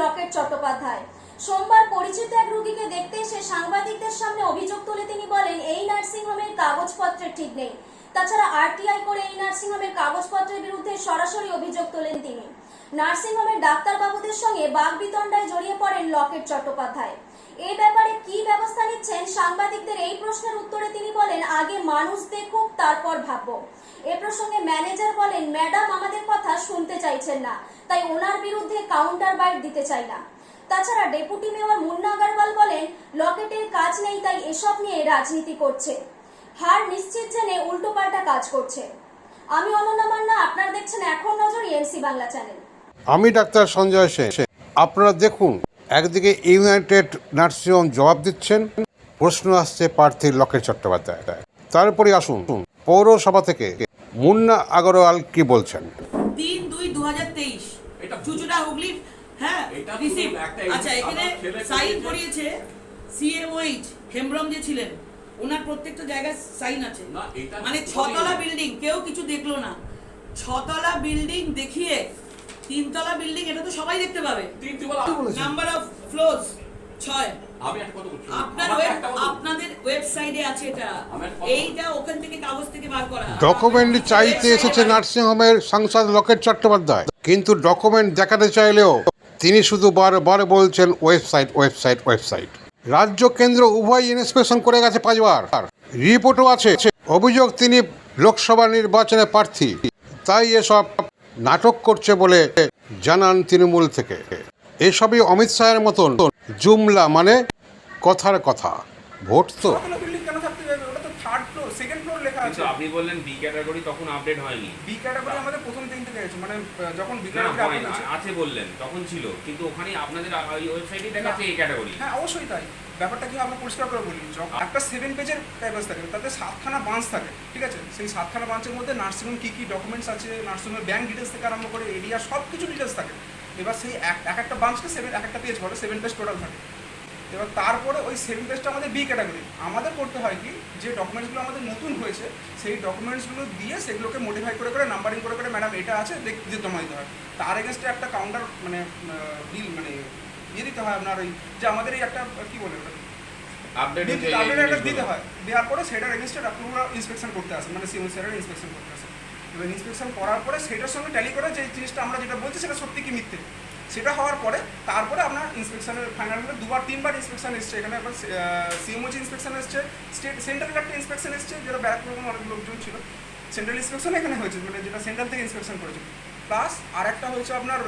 লকেট চট্টোপাধ্যায়। সোমবার পরিচিত এক রোগীকে দেখতে এসে সাংবাদিকদের সামনে অভিযোগ তুলে তিনি বলেন, এই নার্সিংহোমের কাগজপত্রের ঠিক নেই। তাছাড়া আরটিআই করে এই নার্সিংহোমের কাগজপত্রের বিরুদ্ধে সরাসরি অভিযোগ তোলেন তিনি। নার্সিংহোমের ডাক্তারবাবুদের সঙ্গে বাগবিতণ্ডায় জড়িয়ে পড়েন লকেট চট্টোপাধ্যায়। এই ব্যাপারে কি ব্যবস্থা নিচ্ছেন সাংবাদিকদের? এই প্রশ্নের উত্তরে তিনি বলেন, আগে মানুষ দেখুক, তারপর ভাববো। এ প্রসঙ্গে ম্যানেজার বলেন, ম্যাডাম আমাদের কথা শুনতে চাইছেন না, তাই ওনার বিরুদ্ধে কাউন্টার বাইট দিতে চাই না। তাছাড়া ডেপুটি মেয়র মুন্না আগারওয়াল বলেন, লকেটের কাজ নেই, তাই এসব নিয়ে রাজনীতি করছে। হার নিশ্চিত জেনে উল্টোপাল্টা কাজ করছে। আমি অনন্যা মান্না, আপনারা দেখছেন এখন নজর এমসি বাংলা চ্যানেল। আমি ডাক্তার সঞ্জয় সেন। আপনারা দেখুন একদিকে ইউনাইটেড নার্সিংহোম জবাব দিচ্ছেন প্রশ্ন আসছে প্রার্থী লকেট চট্টোপাধ্যায়। তারপরে আসুন পৌরসভা থেকে মুন্না আগরওয়াল কি বলছেন? তিন দুই দু হাজার তেইশ চুচুড়া হুগলি হ্যাঁ আচ্ছা এখানে সাইন করিয়েছে সিএমওইচ হেমব্রম যে ছিলেন ওনার প্রত্যেকটা জায়গায় সাইন আছে। মানে ছতলা বিল্ডিং কেউ কিছু দেখল না। ছতলা বিল্ডিং দেখিয়ে তিনতলা বিল্ডিং এটা তো সবাই দেখতে পাবে। নাম্বার অফ ফ্লোরস ছয়। আমি একটা কথা বলছি। আপনার আমার ওয়েব একটা কথা বলছি। আপনাদের ওয়েবসাইটে আছে এটা। আমি একটা কথা এইটা ওখান থেকে কাগজ থেকে বার করা। ডকুমেন্ট চাইতে এসেছে নার্সিংহোমের সাংসদ লকেট চট্টোপাধ্যায়। কিন্তু ডকুমেন্ট দেখাতে চাইলেও তিনি শুধু বারবার বলছেন ওয়েবসাইট ওয়েবসাইট ওয়েবসাইট রাজ্য কেন্দ্র উভয় ইন্সপেকশন করে গেছে পাঁচবার। রিপোর্টও আছে। অভিযোগ তিনি লোকসভা নির্বাচনে প্রার্থী। তাই এসব নাটক করছে বলে জানান তৃণমূল থেকে। এসবই অমিত শাহের মতন জুমলা মানে কথার কথা। ভোট তো। ছতলা বিল্ডিং কেন থাকতে যাবে? ওটা তো থার্ড ফ্লোর সেকেন্ড ফ্লোর লেখা কিন্তু আছে। আপনি বললেন বি ক্যাটাগরি তখন আপডেট হয়নি। বি ক্যাটাগরি আমাদের প্রথম দিন থেকে আছে। মানে যখন বি ক্যাটাগরি আছে আছে বললেন তখন ছিল। কিন্তু ওখানে আপনাদের ওয়েবসাইটে দেখাচ্ছে এই ক্যাটাগরি হ্যাঁ অবশ্যই তাই। ব্যাপারটা কি আমরা পরিষ্কার করে বলি যখন একটা সেভেন পেজের কাগজ থাকে তাতে সাতখানা বাঞ্চ থাকে ঠিক আছে? সেই সাতখানা বাঞ্চের মধ্যে নার্সিংহোম কী কী ডকুমেন্টস আছে নার্সিংহোমের ব্যাংক ডিটেলস থেকে আরম্ভ করে এরিয়া সব কিছু ডিটেলস থাকে। এবার সেই এক এক একটা বাঞ্চকে সেভেন এক একটা পেজ করে সেভেন পেজ টোটাল থাকে। এবার তারপরে ওই সেভেন পেজটা আমাদের বি ক্যাটাগরি আমাদের করতে হয় কি যে ডকুমেন্টসগুলো আমাদের নতুন হয়েছে সেই ডকুমেন্টসগুলো দিয়ে সেগুলোকে মডিফাই করে করে নাম্বারিং করে করে ম্যাডাম এটা আছে দেখ দিয়ে জমা দিতে হয়। তার এগেনস্টে একটা কাউন্টার মানে বিল মানে দিয়ে দিতে হয় আপনার ওই যে আমাদের এই একটা কি বলে ওটা আপডেট আপডেট একটা দিতে হয়। দেওয়ার পরে সেটার এগেনস্টে আপনারা ইন্সপেকশন করতে আসেন মানে সিএম স্যারের ইন্সপেকশন করতে আসেন এবার ইন্সপেকশন করার পরে সেটার সঙ্গে ট্যালি করে যে জিনিসটা আমরা যেটা বলছি সেটা সত্যি কি মিথ্যে। সেটা হওয়ার পরে তারপরে আপনার ইন্সপেকশনের ফাইনাল হলে দুবার তিনবার ইন্সপেকশন এসছে। এখানে একবার সিএমওজি ইন্সপেকশন এসছে। স্টেট সেন্ট্রাল একটা ইন্সপেকশন এসছে। যেটা ব্যারাকপুর অনেক লোকজন ছিল। সেন্ট্রাল ইন্সপেকশন এখানে হয়েছে মানে যেটা সেন্ট্রাল থেকে ইন্সপেকশন করেছে। প্লাস আর একটা হচ্ছে আপনার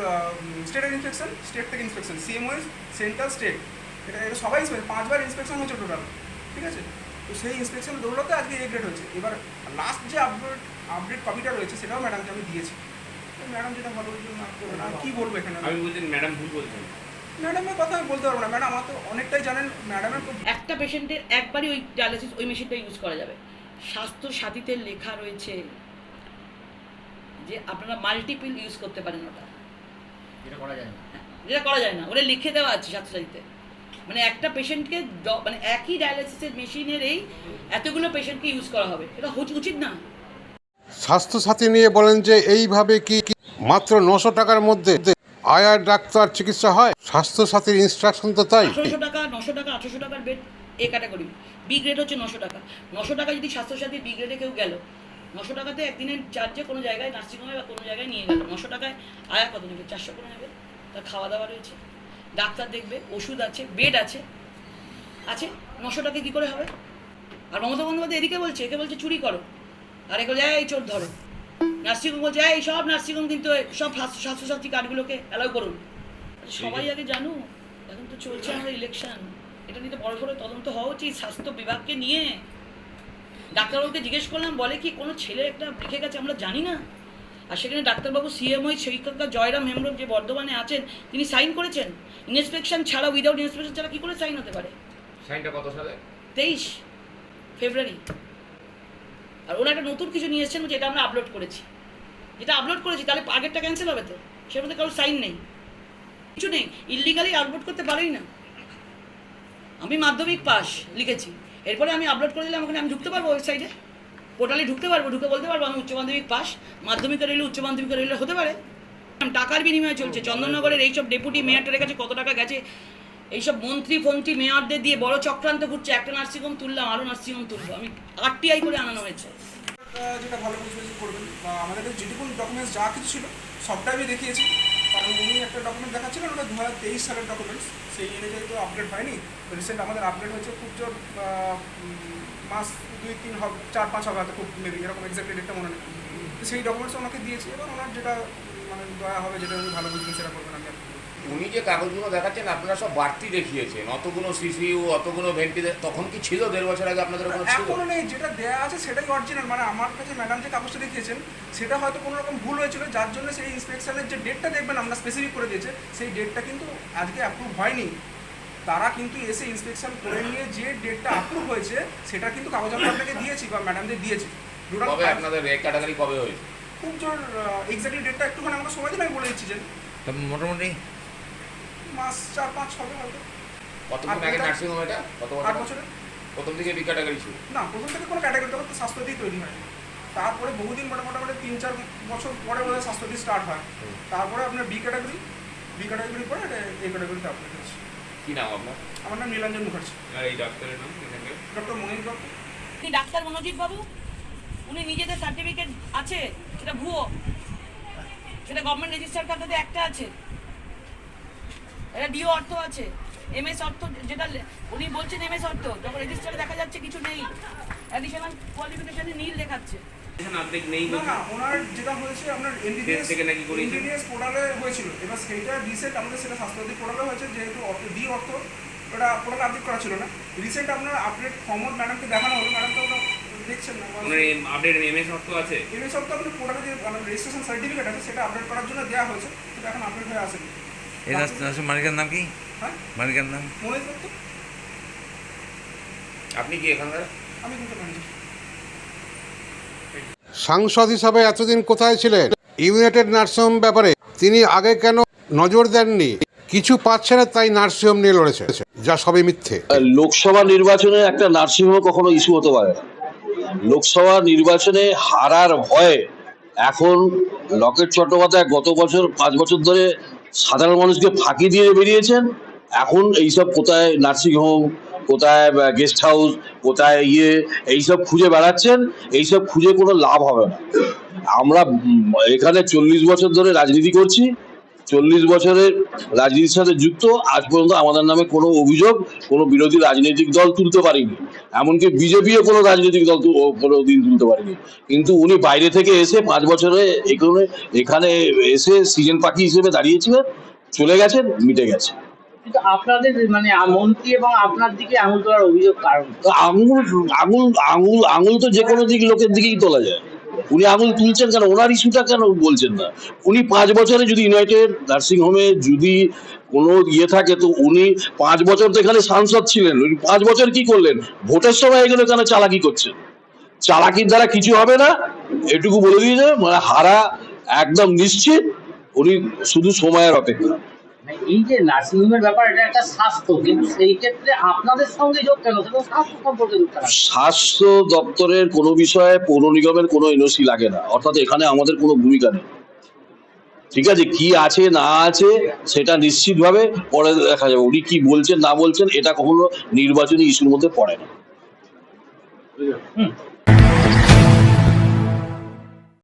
স্টেটের ইন্সপেকশন স্টেট থেকে ইন্সপেকশন সিএমওই সেন্ট্রাল স্টেট এটা এটা সবাই পাঁচবার ইন্সপেকশন হচ্ছে টোটাল ঠিক আছে? তো সেই ইন্সপেকশন দৌড়াতে আজকে এ গ্রেড হয়েছে এবার লাস্ট যে আপডেট আপডেট কপিটা রয়েছে সেটাও ম্যাডামকে আমি দিয়েছি। ম্যাডাম যেটা ভালো কী বলব এখানে? আমি বলছেন ম্যাডাম ভুল বলছেন। ম্যাডামের কথা আমি বলতে পারব না। ম্যাডাম আমার তো অনেকটাই জানেন ম্যাডামের একটা পেশেন্টের একবারই ওই ডায়ালিসিস ওই মেশিনটা ইউজ করা যাবে। স্বাস্থ্য সাথীতে লেখা রয়েছে। যে আপনারা মাল্টিপিল ইউজ করতে পারেন ওটা। যেটা করা যায় না। হ্যাঁ, যেটা করা যায় না। ওটা লিখে দেওয়া আছে স্বাস্থ্য মানে একটা পেশেন্টকে মানে একই ডায়ালিসিসের মেশিনের এই এতগুলো পেশেন্টকে ইউজ করা হবে। এটা হচ্ছে উচিত না। স্বাস্থ্যসাথী নিয়ে বলেন যে এইভাবে কি কি মাত্র নশো টাকার মধ্যে আয়ার ডাক্তার চিকিৎসা হয়? স্বাস্থ্যসাথীর ইনস্ট্রাকশন তো তাই। আঠারোশো টাকা নশো টাকা আঠারোশো টাকার bed A category B grade হচ্ছে নশো টাকা। নশো টাকা যদি স্বাস্থ্যসাথী বি গ্রেডে কেউ গেল নশো টাকাতে একদিনের চার্জে কোনো জায়গায় নার্সিংহোমে বা কোনো জায়গায় নিয়ে গেল। নশো টাকায় আয়া কত নেবে? চারশো করে নেবে। তার খাওয়া দাওয়া রয়েছে। ডাক্তার দেখবে ওষুধ আছে বেড আছে। আছে নশো টাকা কী করে হবে? আর মমতা বন্দ্যোপাধ্যায় এদিকে বলছে একে বলছে চুরি করো। আর একে এই চোর ধরো। নার্সিংহোম বলছে এই সব নার্সিংহোম কিন্তু সব স্বাস্থ্যসাথী কার্ডগুলোকে অ্যালাউ করুন। সবাই আগে জানো এখন তো চলছে আমাদের ইলেকশন এটা নিয়ে তো বড় করে তদন্ত হওয়া উচিত। স্বাস্থ্য বিভাগকে নিয়ে ডাক্তারবাবুকে জিজ্ঞেস করলাম বলে কি কোনো ছেলে একটা লিখে গেছে আমরা জানি না? আর সেখানে ডাক্তারবাবু সিএমওই শিক্ষকরা জয়রাম হেমরম যে বর্ধমানে আছেন তিনি সাইন করেছেন? ইন্সপেকশন ছাড়া উইদাউট ইন্সপেকশন ছাড়া কী করে সাইন হতে পারে? সাইনটা কত সালে? তেইশ ফেব্রুয়ারি। আর ওরা একটা নতুন কিছু নিয়ে এসেছেন যে এটা আমরা আপলোড করেছি। যেটা আপলোড করেছি তাহলে আগেরটা ক্যান্সেল হবে তো? সের মধ্যে কারোর সাইন নেই। কিছু নেই ইলিগালি আপলোড করতে পারেই না। আমি মাধ্যমিক পাস লিখেছি। এরপরে আমি আপলোড করে দিলাম, ওখানে আমি ঢুকতে পারব ওয়েবসাইটে পোর্টালে ঢুকতে পারব, ঢুকে বলতে পারব আমি উচ্চ মাধ্যমিক পাস মাধ্যমিক রইলে উচ্চ মাধ্যমিকে রইলে হতে পারে। টাকার বিনিময়ে চলছে। চন্দননগরের এইসব ডেপুটি মেয়রটার কাছে কত টাকা গেছে? এইসব মন্ত্রী, ফন্ত্রী মেয়রদের দিয়ে বড় চক্রান্ত ঘুরছে। একটা নার্সিংহোম তুললাম আরও নার্সিংহোম তুলবো। আমি আরটিআই করে আনানো হয়েছে। যেটা ভালো করবেন। আমাদের যেটুকু ডকুমেন্টস যা কিছু ছিল, সবটাই আমি দেখিয়েছি। কারণ উনি একটা ডকুমেন্ট দেখাচ্ছিলেন, ওটা দু হাজার তেইশ সালের ডকুমেন্টস সেই অনুযায়ী তো আপডেট হয়নি রিসেন্ট আমাদের আপডেট হয়েছে খুব জোর মাস দুই, তিন হবে, চার, পাঁচ হবে হয়তো খুব মেবি এরকম এক্সাক্টলি ডেটটা মনে নেই সেই ডকুমেন্টস ওনাকে দিয়েছি, এবার ওনার যেটা মানে দয়া হবে, যেটা উনি ভালো বুঝবেন, সেটা করবেন আমি। উনি যে কাগজগুলো দেখাচ্ছেন আপনারা সব বাড়তি দেখিয়েছেন। অতগুলো সিসিউ অতগুলো ভেন্টিলে তখন কি ছিল? দেড় বছর আগে আপনাদের ওখানে ছিল? এখনও নেই যেটা দেয়া আছে সেটাই অরিজিনাল মানে আমার কাছে ম্যাডাম যে কাগজটা দেখিয়েছেন সেটা হয়তো কোনো রকম ভুল হয়েছিল। যার জন্য সেই ইন্সপেকশনের যে ডেটটা দেখবেন আমরা স্পেসিফিক করে দিয়েছে সেই ডেটটা কিন্তু আজকে অ্যাপ্রুভ হয়নি। তারা কিন্তু এসে ইন্সপেকশন করে নিয়ে যে ডেটটা অ্যাপ্রুভ হয়েছে সেটা কিন্তু কাগজ আমরা আপনাকে দিয়েছি বা ম্যাডামদের দিয়েছি। কবে আপনাদের রেক ক্যাটাগরি কবে হয়েছে? খুব জোর এক্স্যাক্টলি ডেটটা একটুখানি আমাকে সময় দিন আমি বলে দিচ্ছি যে মোটামুটি মাস চার পাঁচ হবে হয়তো কতদিন আগে নার্সিং হোম এটা? কত আট বছরে প্রথম দিকে বি ক্যাটাগরি ছিল। না প্রথম থেকে কোনো ক্যাটাগরি তখন তো স্বাস্থ্যদি তৈরি হয়। তারপরে বহুদিন মোটা মোটামুটি তিন চার বছর পরে বোধহয় স্বাস্থ্যদি স্টার্ট হয়। তারপরে আপনার বি ক্যাটাগরি বি ক্যাটাগরি পরে এটা এ ক্যাটাগরিতে হয়েছে কি নাম আপনার? আমার নাম নীলাঞ্জন মুখার্জি। আর এই ডাক্তারের নাম ডক্টর মনির ডাক্তার মনোজিৎ বাবু? উনি নিজেদের সার্টিফিকেট আছে সেটা ভুয়ো। সেটা গভর্নমেন্ট রেজিস্টার খাতাতে একটা আছে। এটা ডিও অর্থ আছে। এমএস অর্থ যেটা উনি বলছেন এমএস অর্থ। যখন রেজিস্টারে দেখা যাচ্ছে কিছু নেই অ্যাডিশনাল কোয়ালিফিকেশনে নীল দেখাচ্ছে। আপডেট নেই না না ওনার যেটা হয়েছে আপনার এমবিবিএস থেকে নাকি করিয়েছেন? এমবিবিএস পোর্টালে হয়েছিল। এবার সেইটা রিসেন্ট আমাদের সেটা স্বাস্থ্যসাথী পোর্টালে হয়েছে যেহেতু ডি অর্থ ওটা পোর্টালে আপডেট করা ছিল না। রিসেন্ট আপনার আপডেট ম্যাডামকে দেখানো হলো। ম্যাডাম তো ওটা দেখছেন না। আপডেট এমএস অর্থ আছে? এমএস অর্থ পোর্টালে যে রেজিস্ট্রেশন সার্টিফিকেট আছে সেটা আপডেট করার জন্য দেওয়া হয়েছে। সেটা এখন আপডেট হয়ে আসেনি। এই নাম কি? হ্যাঁ। নাম? আপনি কি এখানকার? আমি কিন্তু ম্যানেজার। সাংসদ হিসাবে এতদিন কোথায় ছিলেন? ইউনাইটেড নার্সিংহোম ব্যাপারে তিনি আগে কেন নজর দেননি? কিছু পাচ্ছে না তাই নার্সিংহোম নিয়ে লড়েছে। যা সবই মিথ্যে। লোকসভা নির্বাচনে একটা নার্সিংহোম কখনো ইস্যু হতে পারে। লোকসভা নির্বাচনে হারার ভয়ে এখন লকেট চট্টোপাধ্যায় গত বছর পাঁচ বছর ধরে সাধারণ মানুষকে ফাঁকি দিয়ে বেরিয়েছেন, এখন এইসব কোথায় নার্সিংহোম কোথায় গেস্ট হাউস কোথায় ইয়ে এইসব খুঁজে বেড়াচ্ছেন, এইসব খুঁজে কোনো লাভ হবে না। আমরা এখানে চল্লিশ বছর ধরে রাজনীতি করছি চল্লিশ বছরের রাজনীতির সাথে যুক্ত আজ পর্যন্ত আমাদের নামে কোনো অভিযোগ কোনো বিরোধী রাজনৈতিক দল তুলতে পারেনি। এমনকি বিজেপিও কোনো রাজনৈতিক দল কোনো দিন তুলতে পারেনি। কিন্তু উনি বাইরে থেকে এসে পাঁচ বছরে এখানে এখানে এসে সিজন পাখি হিসেবে দাঁড়িয়েছিলেন চলে গেছেন মিটে গেছে। আপনাদের মানে মন্ত্রী এবং আপনার দিকে আঙুল তোলার অভিযোগ কারণ আঙুল আঙুল আঙুল আঙুল তো যে কোনো দিক লোকের দিকেই তোলা যায়। উনি আঙুল তুলছেন কেন? ওনার ইস্যুটা কেন বলছেন না? উনি পাঁচ বছরে যদি ইউনাইটেড নার্সিং হোমে যদি কোনো ইয়ে থাকে, তো উনি পাঁচ বছর তো এখানে সাংসদ ছিলেন। উনি পাঁচ বছর কি করলেন? ভোটের সময় এগুলো কেন চালাকি করছেন? চালাকির দ্বারা কিছু হবে না। এটুকু বলে দিয়েছে মানে হারা একদম নিশ্চিত, উনি শুধু সময়ের অপেক্ষা। এই যে নার্সিংহোমের ব্যাপার এটা একটা স্বাস্থ্য কিন্তু সেই ক্ষেত্রে আপনাদের সঙ্গে যোগ কেন? সেটা স্বাস্থ্য সম্পর্কে যোগ স্বাস্থ্য দপ্তরের কোনো বিষয়ে পৌর নিগমের কোনো এনওসি লাগে না। অর্থাৎ এখানে আমাদের কোনো ভূমিকা নেই। ঠিক আছে কি আছে না আছে সেটা নিশ্চিতভাবে পরে দেখা যাবে। উনি কি বলছেন না বলছেন এটা কখনো নির্বাচনী ইস্যুর মধ্যে পড়ে না।